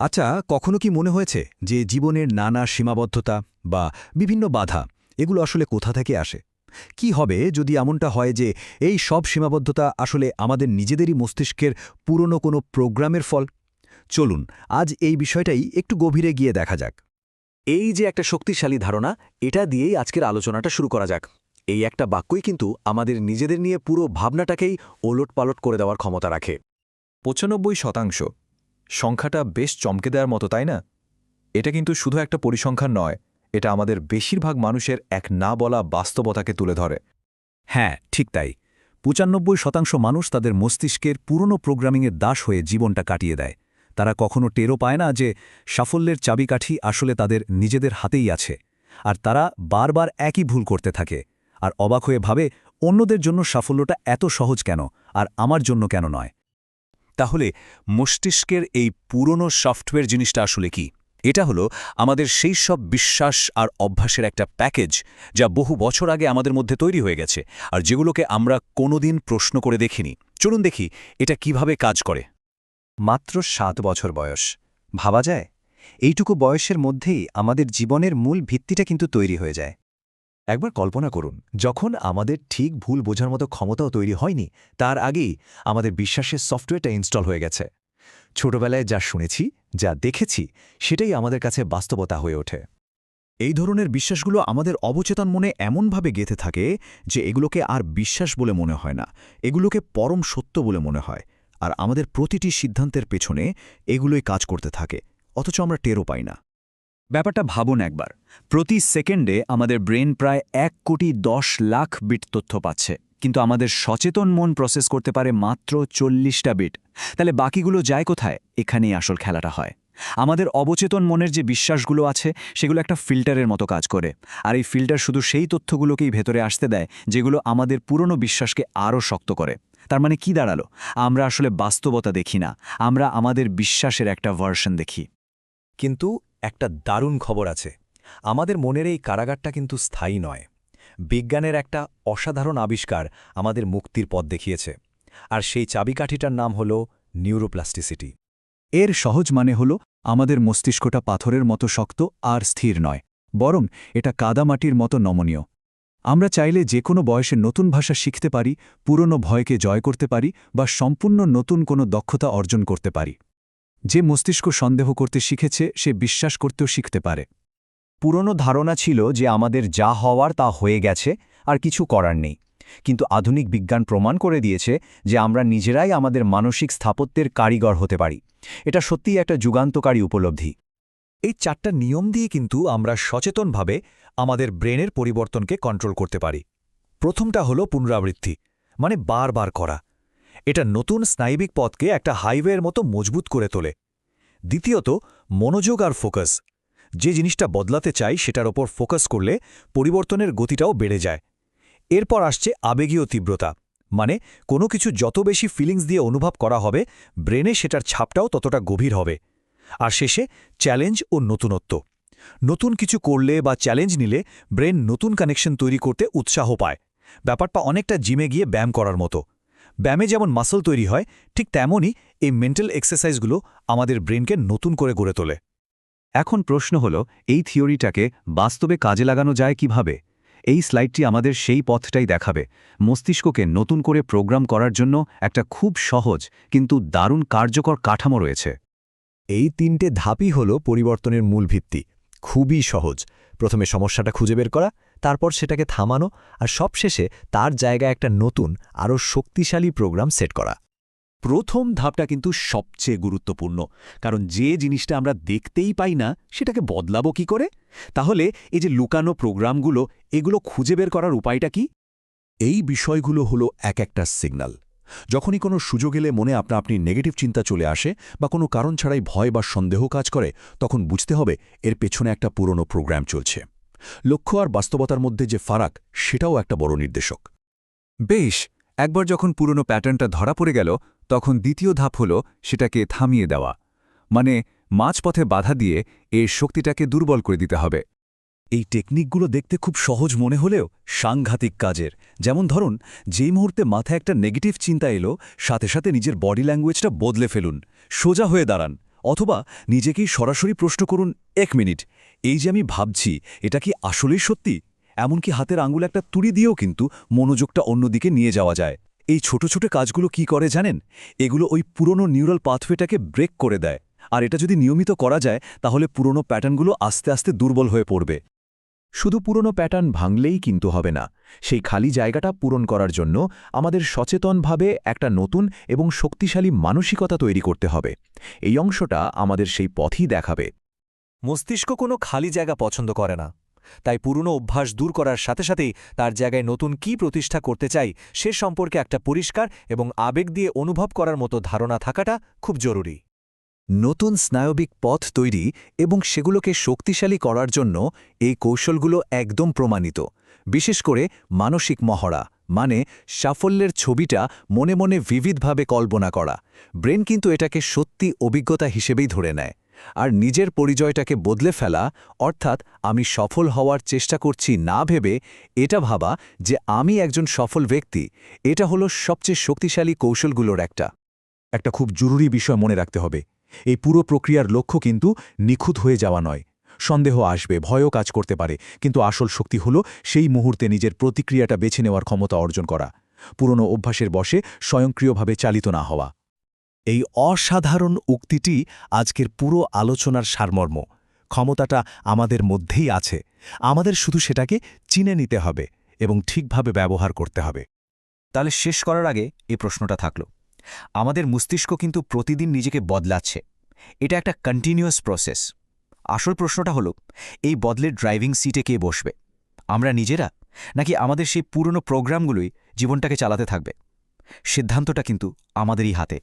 আচ্ছা কখনো কি মনে হয়েছে যে জীবনের নানা সীমাবদ্ধতা বা বিভিন্ন বাধা, এগুলো আসলে কোথা থেকে আসে? কি হবে যদি এমনটা হয় যে এই সব সীমাবদ্ধতা আসলে আমাদের নিজেদেরই মস্তিষ্কের পুরনো কোনো প্রোগ্রামের ফল? চলুন, আজ এই বিষয়টাই একটু গভীরে গিয়ে দেখা যাক। এই যে একটা শক্তিশালী ধারণা, এটা দিয়েই আজকের আলোচনাটা শুরু করা যাক। এই একটা বাক্যই কিন্তু আমাদের নিজেদের নিয়ে পুরো ভাবনাটাকেই ওলট পালট করে দেওয়ার ক্ষমতা রাখে। পঁচানব্বই শতাংশ সংখ্যাটা বেশ চমকে দেওয়ার মতো, তাই না? এটা কিন্তু শুধু একটা পরিসংখ্যান নয়, এটা আমাদের বেশিরভাগ মানুষের এক না বলা বাস্তবতাকে তুলে ধরে। হ্যাঁ ঠিক তাই। পঁচানব্বই শতাংশ মানুষ তাদের মস্তিষ্কের পুরনো প্রোগ্রামিংয়ের দাস হয়ে জীবনটা কাটিয়ে দেয়। তারা কখনো টেরও পায় না যে সাফল্যের চাবিকাঠি আসলে তাদের নিজেদের হাতেই আছে। আর তারা বারবার একই ভুল করতে থাকে। আর অবাক হয়ে ভাবে, অন্যদের জন্য সাফল্যটা এত সহজ কেন? আর আমার জন্য কেন নয়? তাহলে মস্তিষ্কের এই পুরনো সফটওয়্যার জিনিসটা আসলে কি? এটা হলো আমাদের সেই সব বিশ্বাস আর অভ্যাসের একটা প্যাকেজ যা বহু বছর আগে আমাদের মধ্যে তৈরি হয়ে গেছে আর যেগুলোকে আমরা কোনোদিন প্রশ্ন করে দেখিনি। চলুন দেখি এটা কীভাবে কাজ করে। মাত্র সাত বছর বয়স। ভাবা যায়? এইটুকু বয়সের মধ্যেই আমাদের জীবনের মূল ভিত্তিটা কিন্তু তৈরি হয়ে যায়। একবার কল্পনা করুন, যখন আমাদের ঠিক ভুল বোঝার মতো ক্ষমতাও তৈরি হয়নি, তার আগেই আমাদের বিশ্বাসের সফটওয়্যারটা ইনস্টল হয়ে গেছে। ছোটবেলায় যা শুনেছি, যা দেখেছি, সেটাই আমাদের কাছে বাস্তবতা হয়ে ওঠে। এই ধরনের বিশ্বাসগুলো আমাদের অবচেতন মনে এমনভাবে গেঁথে থাকে যে এগুলোকে আর বিশ্বাস বলে মনে হয় না, এগুলোকে পরম সত্য বলে মনে হয়, আর আমাদের প্রতিটি সিদ্ধান্তের পেছনে এগুলোই কাজ করতে থাকে, অথচ আমরা টেরও পাই না। ব্যাপারটা ভাবুন একবার প্রতি সেকেন্ডে আমাদের ব্রেন প্রায় এক কোটি দশ লাখ বিট তথ্য পাচ্ছে। কিন্তু আমাদের সচেতন মন প্রসেস করতে পারে মাত্র চল্লিশটা বিট। তাহলে বাকিগুলো যায় কোথায়? এখানেই আসল খেলাটা হয়। আমাদের অবচেতন মনের যে বিশ্বাসগুলো আছে, সেগুলো একটা ফিল্টারের মতো কাজ করে। আর এই ফিল্টার শুধু সেই তথ্যগুলোকেই ভেতরে আসতে দেয়, যেগুলো আমাদের পুরনো বিশ্বাসকে আরও শক্ত করে। তার মানে কি দাঁড়াল? আমরা আসলে বাস্তবতা দেখি না। আমরা আমাদের বিশ্বাসের একটা ভার্সন দেখি। কিন্তু একটা দারুণ খবর আছে। আমাদের মনের এই কারাগারটা কিন্তু স্থায়ী নয়। বিজ্ঞানের একটা অসাধারণ আবিষ্কার আমাদের মুক্তির পথ দেখিয়েছে। আর সেই চাবিকাঠিটার নাম হল নিউরোপ্লাস্টিসিটি। এর সহজ মানে হল আমাদের মস্তিষ্কটা পাথরের মতো শক্ত আর স্থির নয়, বরং এটা কাদামাটির মতো নমনীয়। আমরা চাইলে যে কোনো বয়সে নতুন ভাষা শিখতে পারি, পুরনো ভয়কে জয় করতে পারি বা সম্পূর্ণ নতুন কোনো দক্ষতা অর্জন করতে পারি। যে মস্তিষ্ক সন্দেহ করতে শিখেছে, সে বিশ্বাস করতেও শিখতে পারে। পুরনো ধারণা ছিল যে আমাদের যা হওয়ার তা হয়ে গেছে আর কিছু করার নেই। কিন্তু আধুনিক বিজ্ঞান প্রমাণ করে দিয়েছে যে আমরা নিজেরাই আমাদের মানসিক স্থাপত্যের কারিগর হতে পারি। এটা সত্যিই একটা যুগান্তকারী উপলব্ধি। এই চারটা নিয়ম দিয়ে কিন্তু আমরা সচেতনভাবে আমাদের ব্রেনের পরিবর্তনকে কন্ট্রোল করতে পারি। প্রথমটা হলো পুনরাবৃত্তি মানে বারবার করা। এটা নতুন স্নায়বিক পথকে একটা হাইওয়ের মতো মজবুত করে তোলে। দ্বিতীয়ত, মনোযোগ আর ফোকাস। যে জিনিসটা বদলাতে চাই সেটার ওপর ফোকাস করলে পরিবর্তনের গতিটাও বেড়ে যায়। এরপর আসছে আবেগীয় তীব্রতা মানে কোনো কিছু যত বেশি ফিলিংস দিয়ে অনুভব করা হবে, ব্রেনে সেটার ছাপটাও ততটা গভীর হবে। আর শেষে চ্যালেঞ্জ ও নতুনত্ব, নতুন কিছু করলে বা চ্যালেঞ্জ নিলে ব্রেন নতুন কানেকশন তৈরি করতে উৎসাহ পায়। ব্যাপারটা অনেকটা জিমে গিয়ে ব্যায়াম করার মতো। ব্যায়ামে যেমন মাসল তৈরি হয়, ঠিক তেমনই এই মেন্টাল এক্সারসাইজগুলো আমাদের ব্রেনকে নতুন করে গড়ে তোলে। এখন প্রশ্ন হল, এই থিওরিটাকে বাস্তবে কাজে লাগানো যায় কীভাবে? এই স্লাইডটি আমাদের সেই পথটাই দেখাবে। মস্তিষ্ককে নতুন করে প্রোগ্রাম করার জন্য একটা খুব সহজ কিন্তু দারুণ কার্যকর কাঠামো রয়েছে। এই তিনটে ধাপই হল পরিবর্তনের মূল ভিত্তি। খুবই সহজ। প্রথমে সমস্যাটা খুঁজে বের করা, তারপর সেটাকে থামানো, আর সবশেষে তার জায়গায় একটা নতুন, আরও শক্তিশালী প্রোগ্রাম সেট করা। প্রথম ধাপটা কিন্তু সবচেয়ে গুরুত্বপূর্ণ। কারণ যে জিনিসটা আমরা দেখতেই পাই না, সেটাকে বদলাবো কি করে? তাহলে এই যে লুকানো প্রোগ্রামগুলো, এগুলো খুঁজে বের করার উপায়টা কি? এই বিষয়গুলো হলো এক একটা সিগন্যাল। যখনই কোনো সুযোগ এলে মনে আপনা আপনি নেগেটিভ চিন্তা চলে আসে বা কোনো কারণ ছাড়াই ভয় বা সন্দেহ কাজ করে, তখন বুঝতে হবে এর পেছনে একটা পুরনো প্রোগ্রাম চলছে। লক্ষ্য আর বাস্তবতার মধ্যে যে ফারাক, সেটাও একটা বড় নির্দেশক। বেশ একবার যখন পুরনো প্যাটার্নটা ধরা পড়ে গেল, তখন দ্বিতীয় ধাপ হল সেটাকে থামিয়ে দেওয়া। মানে মাঝপথে বাধা দিয়ে এর শক্তিটাকে দুর্বল করে দিতে হবে। এই টেকনিকগুলো দেখতে খুব সহজ মনে হলেও সাংঘাতিক কাজের। যেমন ধরুন, যেই মুহূর্তে মাথায় একটা নেগেটিভ চিন্তা এলো, সাথে সাথে নিজের বডি ল্যাঙ্গুয়েজটা বদলে ফেলুন। সোজা হয়ে দাঁড়ান। অথবা নিজেকেই সরাসরি প্রশ্ন করুন, এক মিনিট, এই যে আমি ভাবছি, এটা কি আসলেই সত্যি? এমনকি হাতের আঙুল একটা তুড়ি দিয়েও কিন্তু মনোযোগটা অন্যদিকে নিয়ে যাওয়া যায়। এই ছোট ছোট কাজগুলো কি করে জানেন? এগুলো ওই পুরনো নিউরাল পাথওয়েটাকে ব্রেক করে দেয়। আর এটা যদি নিয়মিত করা যায়, তাহলে পুরনো প্যাটার্নগুলো আস্তে আস্তে দুর্বল হয়ে পড়বে। শুধু পুরনো প্যাটার্ন ভাঙলেই কিন্তু হবে না। সেই খালি জায়গাটা পূরণ করার জন্য আমাদের সচেতনভাবে একটা নতুন এবং শক্তিশালী মানসিকতা তৈরি করতে হবে। এই অংশটা আমাদের সেই পথই দেখাবে। মস্তিষ্ক কোনো খালি জায়গা পছন্দ করে না। তাই পুরনো অভ্যাস দূর করার সাথে সাথেই তার জায়গায় নতুন কি প্রতিষ্ঠা করতে চাই সে সম্পর্কে একটা পরিষ্কার এবং আবেগ দিয়ে অনুভব করার মতো ধারণা থাকাটা খুব জরুরি। নতুন স্নায়বিক পথ তৈরি এবং সেগুলোকে শক্তিশালী করার জন্য এই কৌশলগুলো একদম প্রমাণিত। বিশেষ করে মানসিক মহড়া মানে সাফল্যের ছবিটা মনে মনে বিবিধভাবে কল্পনা করা। ব্রেন কিন্তু এটাকে সত্যি অভিজ্ঞতা হিসেবেই ধরে নেয়। আর নিজের পরিচয়টাকে বদলে ফেলা, অর্থাৎ আমি সফল হওয়ার চেষ্টা করছি না ভেবে, এটা ভাবা যে আমি একজন সফল ব্যক্তি, এটা হলো সবচেয়ে শক্তিশালী কৌশলগুলোর একটা। একটা খুব জরুরি বিষয় মনে রাখতে হবে। এই পুরো প্রক্রিয়ার লক্ষ্য কিন্তু নিখুঁত হয়ে যাওয়া নয়। সন্দেহ আসবে, ভয়ও কাজ করতে পারে, কিন্তু আসল শক্তি হল সেই মুহূর্তে নিজের প্রতিক্রিয়াটা বেছে নেওয়ার ক্ষমতা অর্জন করা। পুরনো অভ্যাসের বসে স্বয়ংক্রিয়ভাবে চালিত না হওয়া। এই অসাধারণ উক্তিটি আজকের পুরো আলোচনার সারমর্ম। ক্ষমতাটা আমাদের মধ্যেই আছে। আমাদের শুধু সেটাকে চিনে নিতে হবে এবং ঠিকভাবে ব্যবহার করতে হবে। তাহলে শেষ করার আগে এই প্রশ্নটা থাকল। আমাদের মস্তিষ্ক কিন্তু প্রতিদিন নিজেকে বদলাচ্ছে। এটা একটা কন্টিনিউয়াস প্রসেস আসল প্রশ্নটা হলো, এই বদলের ড্রাইভিং সিটে কে বসবে? আমরা নিজেরা? নাকি আমাদের সেই পুরনো প্রোগ্রামগুলোই জীবনটাকে চালাতে থাকবে? সিদ্ধান্তটা কিন্তু আমাদেরই হাতে।